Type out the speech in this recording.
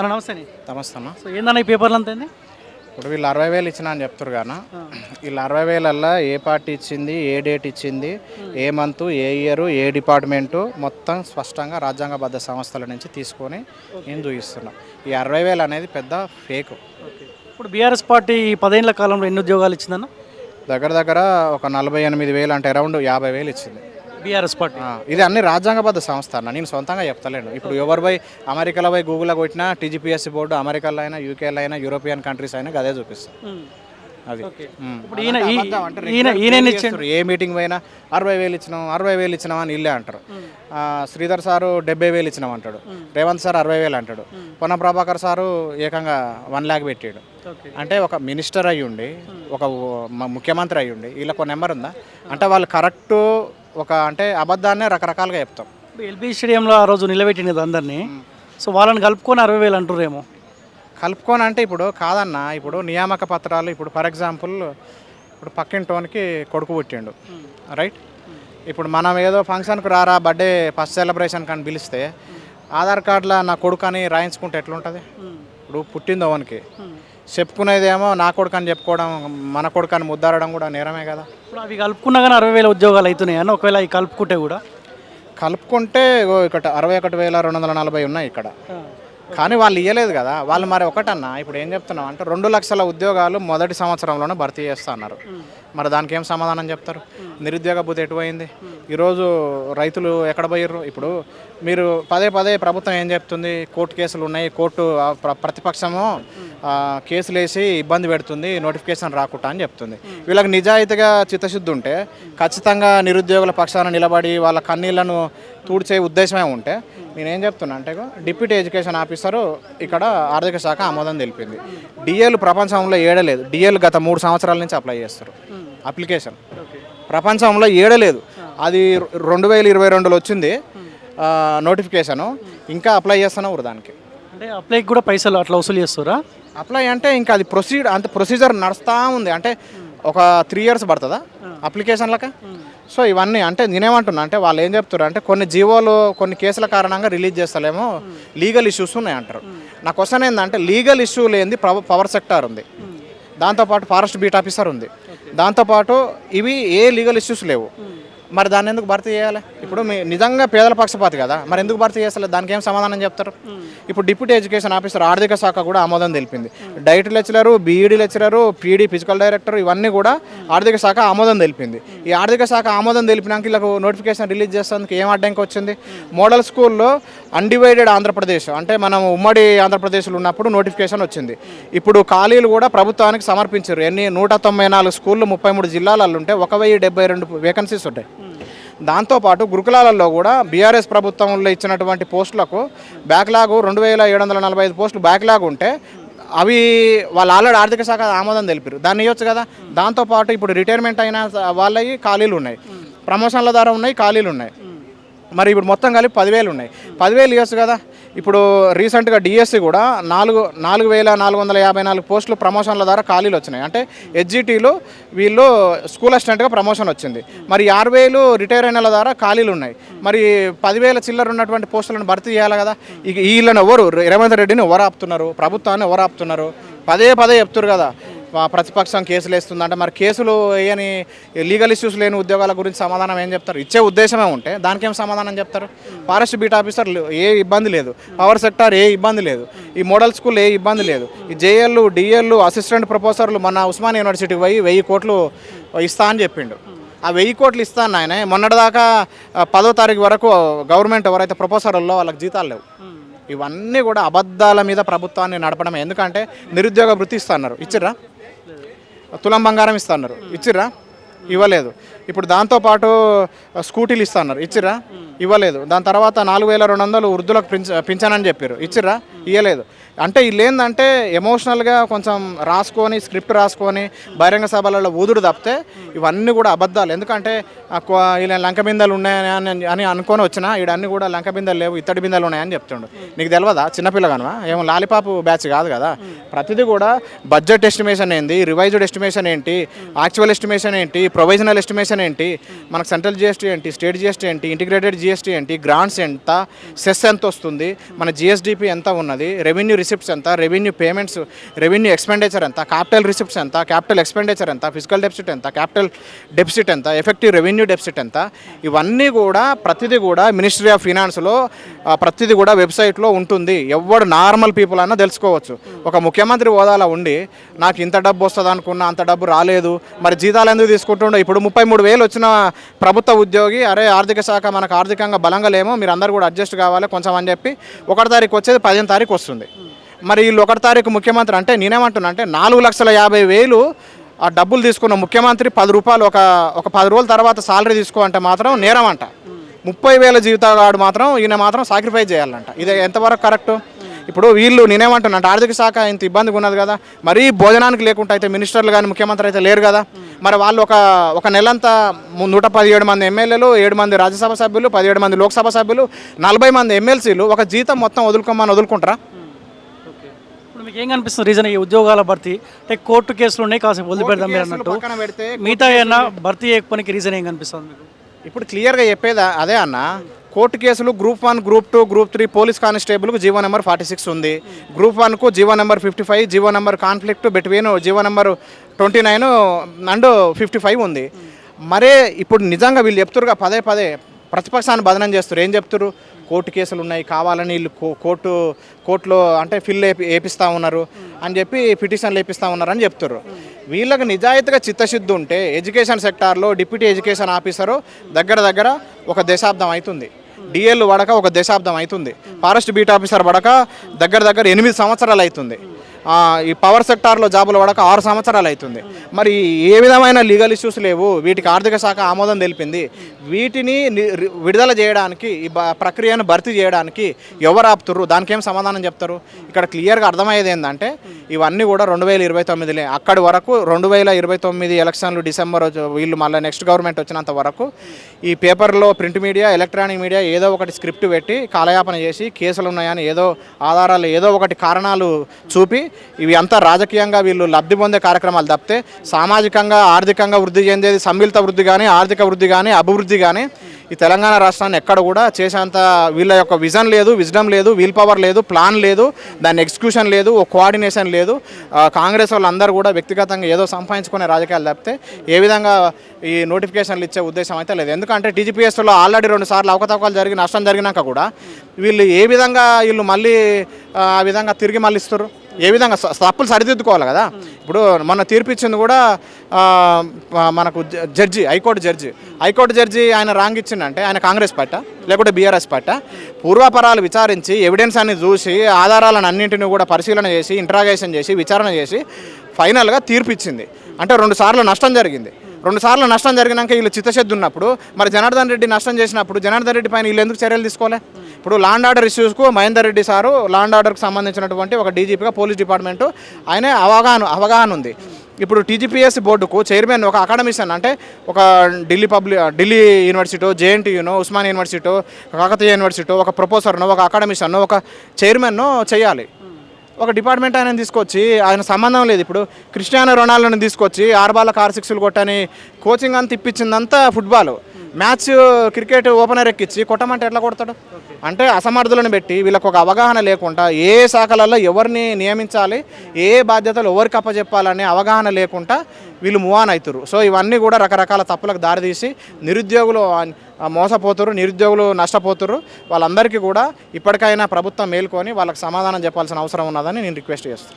అన్న నమస్తే అండి. నమస్తే అన్న. సో ఏందన్న ఈ పేపర్లు అంతా ఏంది? ఇప్పుడు వీళ్ళు అరవై వేలు ఇచ్చిన అని చెప్తారు కానీ వీళ్ళు అరవై వేలల్లో ఏ పార్టీ ఇచ్చింది ఏ డేట్ ఇచ్చింది ఏ మంత్ ఏ ఇయర్ ఏ డిపార్ట్మెంటు మొత్తం స్పష్టంగా రాజ్యాంగబద్ధ సంస్థల నుంచి తీసుకొని నేను చూపిస్తున్నాం. ఈ అరవై వేలు అనేది పెద్ద ఫేక్. ఇప్పుడు బీఆర్ఎస్ పార్టీ ఈ పదేళ్ళ కాలంలో ఎన్ని ఉద్యోగాలు ఇచ్చిందన్న? దగ్గర దగ్గర ఒక నలభై ఎనిమిది వేలు అంటే అరౌండ్ యాభై వేలు ఇచ్చింది. బీఆర్ఎస్ పార్టీ ఇది అన్ని రాజ్యాంగబద్ధ సంస్థ అన్న. నేను సొంతంగా చెప్తలేను. ఇప్పుడు ఎవరు పోయి అమెరికాలో పోయి గూగుల్లో కొట్టినా టీజీపీఎస్సీ బోర్డు అమెరికాలో అయినా యూకేలో అయినా యూరోపియన్ కంట్రీస్ అయినా అదే. చూపిస్తాను అది. ఇప్పుడు. ఏ మీటింగ్ పోయినా అరవై వేలు ఇచ్చినాం అరవై వేలు ఇచ్చినాం అని ఇల్లే అంటారు. శ్రీధర్ సారు డెబ్బై వేలు ఇచ్చినాం అంటాడు. రేవంత్ సార్ అరవై వేలు అంటాడు. పొన్న ప్రభాకర్ సారు ఏకంగా వన్ ల్యాక్ పెట్టాడు. అంటే ఒక మినిస్టర్ అయ్యి ఉండి ఒక ముఖ్యమంత్రి అయ్యి ఉండి వీళ్ళకు నెంబర్ ఉందా? అంటే వాళ్ళు కరెక్ట్ ఒక అంటే అబద్ధాన్నే రకరకాలుగా చెప్తాం. ఎల్బీ స్టేడియంలో ఆ రోజు నిలబెట్టింది కదా అందరినీ. సో వాళ్ళని కలుపుకొని అరవై వేలు అంటుర్రేమో. కలుపుకొని అంటే ఇప్పుడు కాదన్న ఇప్పుడు నియామక పత్రాలు ఇప్పుడు ఫర్ ఎగ్జాంపుల్ ఇప్పుడు పక్కింటోనికి కొడుకు పుట్టిండు. రైట్ ఇప్పుడు మనం ఏదో ఫంక్షన్కి రారా బర్త్డే ఫస్ట్ సెలబ్రేషన్ కానీ పిలిస్తే ఆధార్ కార్డులో నా కొడుకు అని రాయించుకుంటే ఎట్లుంటుంది? ఇప్పుడు పుట్టింది ఓనికి చెప్పుకునేదేమో నా కొడుకు అని చెప్పుకోవడం మన కొడుకు అని ముద్దారడం కూడా నేరమే కదా. ఇప్పుడు అవి కలుపుకున్నా కానీ అరవై వేల ఉద్యోగాలు అవుతున్నాయి అన్న ఒకవేళ అవి కలుపుకుంటే కూడా? కలుపుకుంటే ఇక్కడ అరవై ఒకటి వేల రెండు వందల నలభై ఉన్నాయి ఇక్కడ. కానీ వాళ్ళు ఇవ్వలేదు కదా. వాళ్ళు మరి ఒకటన్నా ఇప్పుడు ఏం చెప్తున్నాం అంటే రెండు లక్షల ఉద్యోగాలు మొదటి సంవత్సరంలోనే భర్తీ చేస్తా అన్నారు. మరి దానికి ఏం సమాధానం చెప్తారు? నిరుద్యోగ బుద్ధి ఎటుపోయింది? ఈరోజు రైతులు ఎక్కడ పోయారు ఇప్పుడు మీరు పదే పదే ప్రభుత్వం ఏం చెప్తుంది? కోర్టు కేసులు ఉన్నాయి కోర్టు ప్ర- ప్రతిపక్షము కేసులు వేసి ఇబ్బంది పెడుతుంది నోటిఫికేషన్ రాకుండా అని చెప్తుంది. వీళ్ళకి నిజాయితీగా చిత్తశుద్ధి ఉంటే ఖచ్చితంగా నిరుద్యోగుల పక్షాన నిలబడి వాళ్ళ కన్నీళ్ళను తూడ్చే ఉద్దేశమే ఉంటే నేనేం చెప్తున్నా అంటే డిప్యూటీ ఎడ్యుకేషన్ ఆఫీసరు ఇక్కడ ఆర్థిక శాఖ ఆమోదం తెలిపింది. డిఎల్ ప్రపంచంలో ఏడలేదు డిఎల్ గత మూడు సంవత్సరాల నుంచి అప్లై చేస్తారు. అప్లికేషన్. ప్రపంచంలో ఏడలేదు అది రెండు వేల ఇరవై రెండులో వచ్చింది నోటిఫికేషను. ఇంకా అప్లై చేస్తున్నారు దానికి? అంటే అప్లైకి కూడా పైసలు అట్లా వసూలు చేస్తారా? అప్లై అంటే ఇంకా అది ప్రొసీడ్ అంత ప్రొసీజర్ నడుస్తూ ఉంది. అంటే ఒక త్రీ ఇయర్స్ పడుతుందా అప్లికేషన్లక సో ఇవన్నీ అంటే నేనేమంటున్నా అంటే వాళ్ళు ఏం చెప్తారు అంటే కొన్ని జీవోలు కొన్ని కేసుల కారణంగా రిలీజ్ చేస్తలేమో లీగల్ ఇష్యూస్ ఉన్నాయి అంటారు నా క్వశ్చన్ ఏంటంటే లీగల్ ఇష్యూ లేనిది పవర్ సెక్టార్ ఉంది. దాంతోపాటు ఫారెస్ట్ బీట్ ఆఫీసర్ ఉంది. దాంతోపాటు ఇవి ఏ లీగల్ ఇష్యూస్ లేవు. మరి దాన్ని ఎందుకు భర్తీ చేయాలి? ఇప్పుడు మీ నిజంగా పేదల పక్షపాతి కదా మరి ఎందుకు భర్తీ చేస్తలేదు దానికి ఏం సమాధానం చెప్తారు? ఇప్పుడు డిప్యూటీ ఎడ్యుకేషన్ ఆఫీసర్ ఆర్థిక శాఖ కూడా ఆమోదం తెలిపింది. Diet lecturer B Ed lecturer PD physical director ఇవన్నీ కూడా ఆర్థిక శాఖ ఆమోదం తెలిపింది. ఈ ఆర్థిక శాఖ ఆమోదం తెలిపినాక వీళ్ళకు నోటిఫికేషన్ రిలీజ్ చేసేందుకు ఏం అడ్డంకి వచ్చింది? మోడల్ స్కూల్లో అన్డివైడెడ్ ఆంధ్రప్రదేశ్. అంటే మనం ఉమ్మడి ఆంధ్రప్రదేశ్లో ఉన్నప్పుడు నోటిఫికేషన్ వచ్చింది. ఇప్పుడు ఖాళీలు కూడా ప్రభుత్వానికి సమర్పించారు. ఎన్ని? నూట తొంభై నాలుగు స్కూళ్ళు ముప్పై మూడు జిల్లాలలో ఉంటే ఒక వెయ్యి డెబ్బై రెండు వేకెన్సీస్ ఉంటాయి. దాంతోపాటు గురుకులాలలో కూడా బీఆర్ఎస్ ప్రభుత్వంలో ఇచ్చినటువంటి పోస్టులకు బ్యాక్లాగ్ రెండు వేల ఏడు వందల నలభై ఐదు పోస్టులు బ్యాక్లాగ్ ఉంటే అవి వాళ్ళు ఆల్రెడీ ఆర్థిక శాఖ ఆమోదం తెలిపారు. దాన్ని ఇవ్వచ్చు కదా? దాంతోపాటు ఇప్పుడు రిటైర్మెంట్ అయిన వాళ్ళవి ఖాళీలు ఉన్నాయి. ప్రమోషన్ల ద్వారా ఉన్నాయి ఖాళీలు ఉన్నాయి. మరి ఇప్పుడు మొత్తం కలిపి పదివేలు ఉన్నాయి. పదివేలు ఇవ్వచ్చు కదా? ఇప్పుడు రీసెంట్గా డిఎస్సి కూడా నాలుగు నాలుగు వేల నాలుగు వందల యాభై నాలుగు పోస్టులు ప్రమోషన్ల ద్వారా ఖాళీలు వచ్చినాయి. అంటే హెచ్జిటీలో వీళ్ళు స్కూల్ అసిస్టెంట్గా ప్రమోషన్ వచ్చింది. మరి ఆరు వేలు రిటైర్ అయిన ద్వారా ఖాళీలు ఉన్నాయి. మరి పదివేల చిల్లర ఉన్నటువంటి పోస్టులను భర్తీ చేయాలి కదా? ఇక వీళ్ళని ఎవరు రేవంత్ రెడ్డిని ఎవరు ఆపుతున్నారు? ప్రభుత్వాన్ని ఎవరు ఆపుతున్నారు? పదే పదే చెప్తున్నారు కదా. ప్రతిపక్షం కేసులు వేస్తుందంటే మరి కేసులు వేయని లీగల్ ఇష్యూస్ లేని ఉద్యోగాల గురించి సమాధానం ఏం చెప్తారు? ఇచ్చే ఉద్దేశమే ఉంటే దానికి ఏం సమాధానం చెప్తారు? ఫారెస్ట్ బీట్ ఆఫీసర్ ఏ ఇబ్బంది లేదు. పవర్ సెక్టార్ ఏ ఇబ్బంది లేదు. ఈ మోడల్ స్కూల్ ఏ ఇబ్బంది లేదు. ఈ జేఎల్లు డిఎల్లు అసిస్టెంట్ ప్రొఫెసర్లు మన ఉస్మాన్ యూనివర్సిటీకి పోయి వెయ్యి కోట్లు ఇస్తా అని చెప్పిండు. ఆ వెయ్యి కోట్లు ఇస్తాను ఆయన. మొన్నటిదాకా పదో తారీఖు వరకు గవర్నమెంట్ ఎవరైతే ప్రొఫెసర్లో వాళ్ళకి జీతాలు లేవు. ఇవన్నీ కూడా అబద్ధాల మీద ప్రభుత్వాన్ని నడపడం ఎందుకంటే నిరుద్యోగ వృత్తి ఇస్తున్నారు ఇచ్చిర్రా? తులం బంగారం ఇస్తున్నారు. ఇచ్చిర్రా? ఇవ్వలేదు. ఇప్పుడు దాంతోపాటు స్కూటీలు ఇస్తున్నారు. ఇచ్చిర్రా? ఇవ్వలేదు. దాని తర్వాత నాలుగు వేల రెండు వందలు వృద్ధులకు పింఛ పింఛనని చెప్పారు ఇచ్చిర్రా? ఇవ్వలేదు అంటే వీళ్ళు ఏంటంటే ఎమోషనల్గా కొంచెం రాసుకొని స్క్రిప్ట్ రాసుకొని బహిరంగ సభలలో ఊదుడు తప్పితే ఇవన్నీ కూడా అబద్ధాలు. ఎందుకంటే ఇలా లంక బిందెలు ఉన్నాయని అని- అని అనుకొని వచ్చినా ఈడన్ని కూడా లంక బిందెలు లేవు ఇత్తడి బిందెలు ఉన్నాయని చెప్తుండు. నీకు తెలియదా చిన్నపిల్లగానవా? ఏమో లాలిపాపు బ్యాచ్ కాదు కదా. ప్రతిదీ కూడా బడ్జెట్ ఎస్టిమేషన్ ఏంది రివైజ్డ్ ఎస్టిమేషన్ ఏంటి? యాక్చువల్ ఎస్టిమేషన్ ఏంటి? ప్రొవిజనల్ ఎస్టిమేషన్ ఏంటి? మనకు సెంట్రల్ జిఎస్టీ ఏంటి? స్టేట్ జిఎస్టీ ఏంటి? ఇంటిగ్రేటెడ్ జిఎస్టీ ఏంటి? గ్రాంట్స్ ఎంత? సెస్ ఎంత వస్తుంది? మన జిఎస్డిపి ఎంత ఉన్నది? రెవెన్యూ రిసిప్ట్స్ ఎంత రెవెన్యూ పేమెంట్స్ రెవెన్యూ ఎక్స్పెండిచర్ ఎంత క్యాపిటల్ రిసిప్ట్స్ ఎంత క్యాపిటల్ ఎక్స్పెండిచర్ ఎంత ఫిజికల్ డెఫిసిట్ ఎంత క్యాపిటల్ డెఫిసిట్ ఎంత ఎఫెక్టివ్ రెవెన్యూ డెఫిసిట్ ఎంత ఇవన్నీ కూడా ప్రతిదీ కూడా మినిస్ట్రీ ఆఫ్ ఫినాన్స్లో ప్రతిదీ కూడా వెబ్సైట్లో ఉంటుంది. ఎవడు నార్మల్ పీపుల్ అన్నా తెలుసుకోవచ్చు. ఒక ముఖ్యమంత్రి హోదాలో ఉండి నాకు ఇంత డబ్బు వస్తుంది అనుకున్నా అంత డబ్బు రాలేదు మరి జీతాలు ఎందుకు తీసుకుంటుండో ఇప్పుడు ముప్పై మూడు వేలు వచ్చిన ప్రభుత్వ ఉద్యోగి అరే ఆర్థిక శాఖ మనకు ఆర్థికంగా బలంగా లేమో మీరు అందరు కూడా అడ్జస్ట్ కావాలి కొంచెం అని చెప్పి ఒకటి తారీఖు వచ్చేది పదిహేను తారీఖు వస్తుంది. మరి వీళ్ళు ఒకటి తారీఖు ముఖ్యమంత్రి అంటే నేనేమంటున్నా అంటే నాలుగు లక్షల యాభై వేలు ఆ డబ్బులు తీసుకున్న ముఖ్యమంత్రి పది రూపాయలు ఒక ఒక పది రోజుల తర్వాత సాలరీ తీసుకో అంటే మాత్రం నేరం అంట. ముప్పై వేల జీవితాడు మాత్రం ఈయన మాత్రం సాక్రిఫైస్ చేయాలంట. ఇది ఎంతవరకు కరెక్ట్ ఇప్పుడు వీళ్ళు నేనేమంటున్నా ఆర్థిక శాఖ ఇంత ఇబ్బందిగా ఉన్నది కదా మరీ భోజనానికి లేకుండా అయితే మినిస్టర్లు కానీ ముఖ్యమంత్రి అయితే లేరు కదా. మరి వాళ్ళు ఒక ఒక నెలంతా నూట పదిహేడు మంది ఎమ్మెల్యేలు ఏడు మంది రాజ్యసభ సభ్యులు పదిహేడు మంది లోక్సభ సభ్యులు నలభై మంది ఎమ్మెల్సీలు ఒక జీతం మొత్తం వదులుకోమని వదులుకుంటారా? ఇప్పుడు మీకు ఏం కనిపిస్తుంది? రీజన్ ఈ ఉద్యోగాల భర్తీ. అంటే కోర్టు కేసులు ఉన్నాయి కాసేపు వదిలిపెడదాం మీరు అన్నట్టు. మిగతా ఏమన్నా భర్తీ చేయకపోనికి రీజన్ ఏం కనిపిస్తుంది మీకు? ఇప్పుడు క్లియర్గా చెప్పేది? అదే అన్న కోర్టు కేసులు group one group two group three police కానిస్టేబుల్కు GO number forty six ఉంది. Group వన్కు GO number fifty five GO number conflict between GO number twenty nine and fifty five ఉంది. మరే ఇప్పుడు నిజంగా వీళ్ళు చెప్తురుగా పదే పదే ప్రతిపక్షాన్ని బదనం చేస్తారు ఏం చెప్తారు కోర్టు కేసులు ఉన్నాయి కావాలని వీళ్ళు కో- కోర్టు కోర్టులో అంటే ఫిల్ వేపి వేపిస్తూ ఉన్నారు అని చెప్పి పిటిషన్లు వేపిస్తూ ఉన్నారు అని చెప్తారు వీళ్ళకి నిజాయితీగా చిత్తశుద్ధి ఉంటే ఎడ్యుకేషన్ సెక్టార్లో డిప్యూటీ ఎడ్యుకేషన్ ఆఫీసరు దగ్గర దగ్గర ఒక దశాబ్దం అవుతుంది. డిఎల్ పడక ఒక దశాబ్దం అవుతుంది. ఫారెస్ట్ బీట్ ఆఫీసర్ పడక దగ్గర దగ్గర ఎనిమిది సంవత్సరాలు అవుతుంది. ఈ పవర్ సెక్టార్లో జాబులు పడక ఆరు సంవత్సరాలు అవుతుంది. మరి ఏ విధమైన లీగల్ ఇష్యూస్ లేవు వీటికి ఆర్థిక శాఖ ఆమోదం తెలిపింది. వీటిని విడుదల చేయడానికి ఈ బ- ప్రక్రియను భర్తీ చేయడానికి ఎవరు ఆపుతుర్రు? దానికి ఏం సమాధానం చెప్తారు? ఇక్కడ క్లియర్గా అర్థమయ్యేది ఏంటంటే ఇవన్నీ కూడా రెండు వేల ఇరవై తొమ్మిదిలే. అక్కడి వరకు రెండు వేల ఇరవై తొమ్మిది ఎలక్షన్లు డిసెంబర్ వీళ్ళు మళ్ళీ నెక్స్ట్ గవర్నమెంట్ వచ్చినంత వరకు ఈ పేపర్లో ప్రింట్ మీడియా ఎలక్ట్రానిక్ మీడియా ఏదో ఒకటి స్క్రిప్ట్ పెట్టి కాలయాపన చేసి కేసులు ఉన్నాయని ఏదో ఆధారాలు ఏదో ఒకటి కారణాలు చూపి ఇవి అంతా రాజకీయంగా వీళ్ళు లబ్ధి పొందే కార్యక్రమాలు తప్పితే సామాజికంగా ఆర్థికంగా వృద్ధి చెందేది సమ్మిళిత వృద్ధి కానీ ఆర్థిక వృద్ధి కానీ అభివృద్ధి కానీ ఈ తెలంగాణ రాష్ట్రాన్ని ఎక్కడ కూడా చేసేంత వీళ్ళ యొక్క విజన్ లేదు విజ్డమ్ లేదు వీల్ పవర్ లేదు ప్లాన్ లేదు దాని ఎగ్జిక్యూషన్ లేదు ఓ కోఆర్డినేషన్ లేదు. కాంగ్రెస్ వాళ్ళందరూ కూడా వ్యక్తిగతంగా ఏదో సంపాదించుకునే రాజకీయాలు తప్పితే ఏ విధంగా ఈ నోటిఫికేషన్లు ఇచ్చే ఉద్దేశం అయితే లేదు. ఎందుకంటే టీజీపీఎస్లో ఆల్రెడీ రెండు సార్లు అవకతవకలు జరిగి నష్టం జరిగినాక కూడా వీళ్ళు ఏ విధంగా వీళ్ళు మళ్ళీ ఆ విధంగా తిరిగి మళ్ళీ ఇస్తారు ఏ విధంగా తప్పులు సరిదిద్దుకోవాలి కదా? ఇప్పుడు మొన్న తీర్పు ఇచ్చింది కూడా మనకు judge high court judge. High court judge ఆయన రాంగ్ ఇచ్చిందంటే ఆయన కాంగ్రెస్ పార్టీ లేకుంటే బీఆర్ఎస్ పార్టీ. పూర్వాపరాలు విచారించి ఎవిడెన్స్ అన్ని చూసి ఆధారాలను అన్నింటిని కూడా పరిశీలన చేసి ఇంట్రాగేషన్ చేసి విచారణ చేసి ఫైనల్గా తీర్పు ఇచ్చింది అంటే రెండు సార్లు నష్టం జరిగింది. రెండు సార్లు నష్టం జరిగినాక వీళ్ళు చిత్తశుద్ధి ఉన్నప్పుడు మరి జనార్దన్ రెడ్డి నష్టం చేసినప్పుడు జనార్దన్ రెడ్డి పైన వీళ్ళు ఎందుకు చర్యలు తీసుకోలే? ఇప్పుడు law and order ఇష్యూస్కు Mahender Reddy sir law and ఆర్డర్కి సంబంధించినటువంటి ఒక డీజీపీగా పోలీస్ డిపార్ట్మెంటు ఆయన అవగాహన అవగాహన ఉంది. ఇప్పుడు టీజీపీఎస్ బోర్డుకు చైర్మన్ ఒక అకాడమిషన్ అంటే ఒక ఢిల్లీ పబ్లిక్ ఢిల్లీ యూనివర్సిటీ జేఎన్టీయూనో ఉస్మాన్ యూనివర్సిటీ కాకతీయ యూనివర్సిటీ ఒక ప్రొఫెసర్ను ఒక అకాడమిషన్ను ఒక చైర్మన్ను చేయాలి. ఒక డిపార్ట్మెంట్ ఆయన తీసుకొచ్చి ఆయన సంబంధం లేదు ఇప్పుడు. క్రిస్టియానో రొనాల్డోని తీసుకొచ్చి ఆర్బాల కార్ సిక్స్లు కొట్టని కోచింగ్ అంతా ఇప్పించిందంతా ఫుట్బాల్ మ్యాచ్ క్రికెట్ ఓపెనర్ ఎక్కించి కొట్టమంటే ఎట్లా కొడతాడు? అంటే అసమర్థులను పెట్టి వీళ్ళకు ఒక అవగాహన లేకుండా ఏ శాఖలలో ఎవరిని నియమించాలి ఏ బాధ్యతలు ఎవరికి అప్పచెప్పాలనే అవగాహన లేకుండా వీళ్ళు మూవ్ ఆన్ అవుతారు సో ఇవన్నీ కూడా రకరకాల తప్పులకు దారితీసి నిరుద్యోగులు మోసపోతురు నిరుద్యోగులు నష్టపోతురు వాళ్ళందరికీ కూడా ఇప్పటికైనా ప్రభుత్వం మేల్కొని వాళ్ళకి సమాధానం చెప్పాల్సిన అవసరం ఉన్నదని నేను రిక్వెస్ట్ చేస్తాను